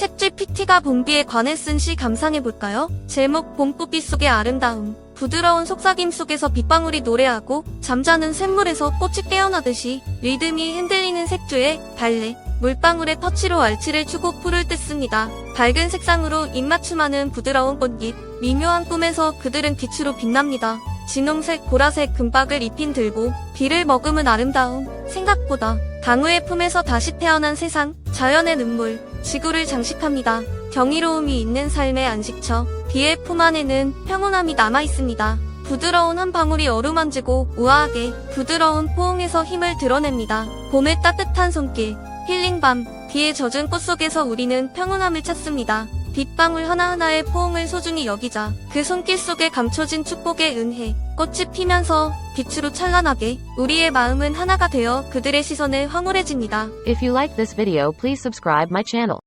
챗 GPT가 봄비에 관해 쓴 시 감상해볼까요? 제목 봄꽃빛 속의 아름다움. 부드러운 속삭임 속에서 빗방울이 노래하고 잠자는 샘물에서 꽃이 깨어나듯이 리듬이 흔들리는 색조의 발레. 물방울의 터치로 알치를 주고 풀을 뜯습니다. 밝은 색상으로 입맞춤하는 부드러운 꽃잎. 미묘한 꿈에서 그들은 빛으로 빛납니다. 진홍색, 보라색 금박을 입힌 들고 비를 머금은 아름다움. 생각보다 강우의 품에서 다시 태어난 세상, 자연의 눈물, 지구를 장식합니다. 경이로움이 있는 삶의 안식처, 비의 품 안에는 평온함이 남아 있습니다. 부드러운 한 방울이 어루만지고 우아하게 부드러운 포옹에서 힘을 드러냅니다. 봄의 따뜻한 손길, 힐링밤, 비에 젖은 꽃 속에서 우리는 평온함을 찾습니다. 빗방울 하나하나의 포옹을 소중히 여기자 그 손길 속에 감춰진 축복의 은혜 꽃이 피면서 빛으로 찬란하게 우리의 마음은 하나가 되어 그들의 시선에 황홀해집니다. If you like this video please subscribe my channel.